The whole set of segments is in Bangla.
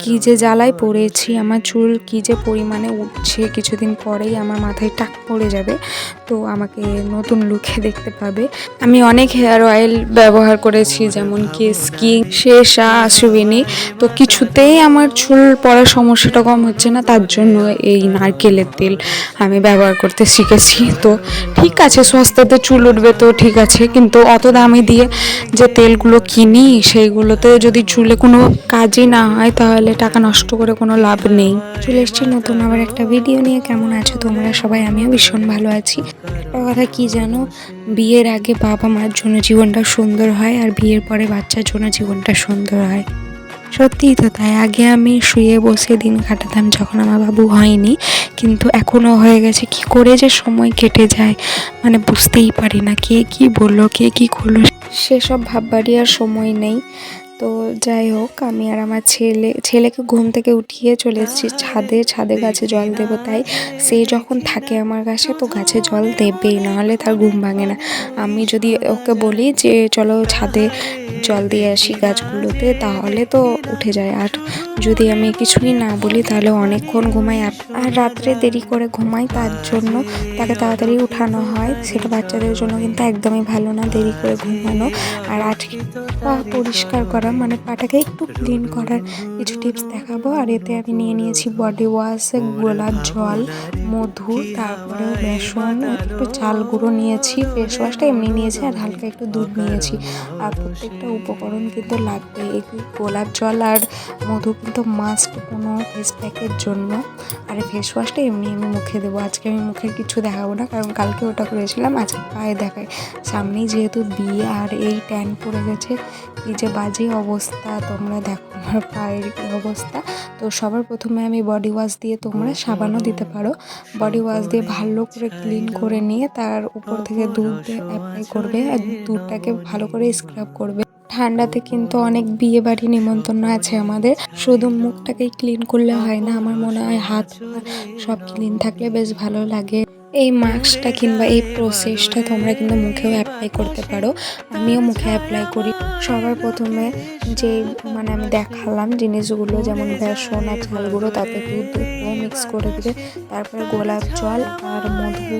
কি যে জ্বালায় পড়েছি, আমার চুল কি যে পরিমাণে উঠছে, কিছুদিন পরেই আমার মাথায় টাক পড়ে যাবে, তো আমাকে নতুন লুকে দেখতে পাবে। আমি অনেক হেয়ার অয়েল ব্যবহার করেছি, যেমন কি স্কিন, শেষা, আশুবিনি, তো কিছুতেই আমার চুল পড়ার সমস্যাটা কম হচ্ছে না, তার জন্য এই নারকেলের তেল আমি ব্যবহার করতে শিখেছি। তো ঠিক আছে, সস্তাতে চুল উঠবে তো ঠিক আছে, কিন্তু অত দামি দিয়ে যে তেলগুলো কিনি, সেইগুলোতে যদি চুলে কোনো কাজই না হয়, তাহলে টাকা নষ্ট করে কোনো লাভ নেই। চলে এসেছি নতুন আবার একটা ভিডিও নিয়ে। কেমন আছো তোমরা সবাই? আমিও ভীষণ ভালো আছি। একটা কথা কি জানো? বিয়ের আগে বাবা মার জন্য জীবনটা সুন্দর হয় আর বিয়ের পরে বাচ্চার জন্য জীবনটা সুন্দর হয়। সত্যিই তো তাই। আগে আমি শুয়ে বসে দিন কাটাতাম যখন আমার বাবু হয়নি। কিন্তু এখনও হয়ে গেছে। কি করে যে সময় কেটে যায়? মানে বুঝতেই পারি না। কে কি বলল, কে কি করল? সেসব ভাববারই আর সময় নেই। তো যাই হোক, আমি আর আমার ছেলে, ছেলেকে ঘুম থেকে উঠিয়ে চলে এসেছি ছাদে। ছাদে গাছে জল দেবো, তাই সে যখন থাকে আমার কাছে তো গাছে জল দেবেই, নাহলে তার ঘুম ভাঙে না। আমি যদি ওকে বলি যে, চলো ছাদে জল দিয়ে আসি গাছগুলোতে, তাহলে তো উঠে যায়। আর যদি আমি কিছুই না বলি, তাহলে অনেকক্ষণ ঘুমাই। আর আর রাত্রে দেরি করে ঘুমাই, তার জন্য তাকে তাড়াতাড়ি উঠানো হয়। সেটা বাচ্চাদের জন্য কিন্তু একদমই ভালো না, দেরি করে ঘুমানো। আর আজকে পরিষ্কার করা মানে পাটাকে একটু ক্লিন করার কিছু টিপস দেখাবো। আর এতে আমি নিয়ে নিয়েছি বডি ওয়াশ গোলাপ জল, মধু, তারপরে বেসন, একটু চাল গুঁড়ো নিয়েছি ফেস ওয়াশটা এমনি নিয়েছি, আর হালকা একটু দুধ নিয়েছি। আর প্রত্যেকটা উপকরণ কিন্তু লাগবে এই গোলাপ জল আর মধু কিন্তু মাস্ট কোনো ফেস প্যাকের জন্য। আর ফেস ওয়াশটা এমনি আমি মুখে দেবো। আজকে আমি মুখে কিছু দেখাবো না, কারণ কালকে ওটা করেছিলাম, আজকে পায়ে দেখায়। সামনেই যেহেতু বিয়ে, আর এই ট্যান পড়ে গেছে কি যে বাজে অবস্থা তোমরা দেখো আমার পায়ের কি অবস্থা। তো সবার প্রথমে আমি বডি ওয়াশ দিয়ে তোমরা সাবানও দিতে পারো। বডি ওয়াশ দিয়ে ভালো করে ক্লিন করে নিয়ে তার উপর থেকে দুধ অ্যাপ্লাই করবে আর দুধটাকে ভালো করে স্ক্রাব করবে। ঠান্ডাতে কিন্তু অনেক বিয়ে বাড়ি নিমন্ত্রণ আছে আমাদের। শুধু মুখটাকেই ক্লিন করলে হয় না আমার মনে হয় হাত সব ক্লিন থাকলে বেশ ভালো লাগে। এই মাস্কটা কিংবা এই প্রসেসটা তোমরা কিন্তু মুখেও অ্যাপ্লাই করতে পারো। আমিও মুখে অ্যাপ্লাই করি। সবার প্রথমে যে মানে আমি দেখালাম জিনিসগুলো, যেমন বেসন আর চাল গুঁড়ো তাতে দুধ মিক্স করে দিবে। তারপরে গোলাপ জল আর মধু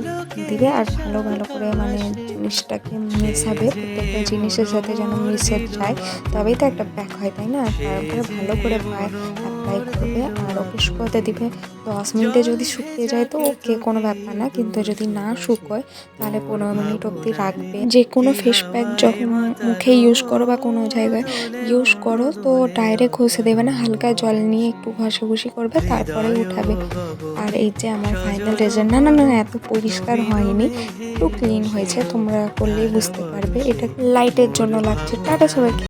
দিবে আর ভালো ভালো করে মানে জিনিসটাকে মেশাবে। প্রত্যেকটা জিনিসের সাথে যেন মিশে যায়। তবেই তো একটা প্যাক হয়, তাই না? তারপরে ভালো করে অ্যাপ্লাই করবে আর ওকে শুকোতে দিবে। দশ মিনিটে যদি শুকিয়ে যায় তো ওকে কোনো ব্যাপার না। কিন্তু যদি না শুকোয় তাহলে পনেরো মিনিট অবধি রাখবে। যে কোনো ফেস প্যাক যখন মুখে ইউজ করো বা কোনো জায়গায় ইউজ করো তো ডাইরেক্ট ঘষে দেবে না হালকা জল নিয়ে একটু ঘষাঘষি করবে তারপরে উঠাবে। আর এই যে আমার ফাইনাল রেজাল্ট না না না না, এত পরিষ্কার হয়নি একটু ক্লিন হয়েছে তোমরা করলেই বুঝতে পারবে। এটা লাইটের জন্য লাগছে। টাটা সবাইকে।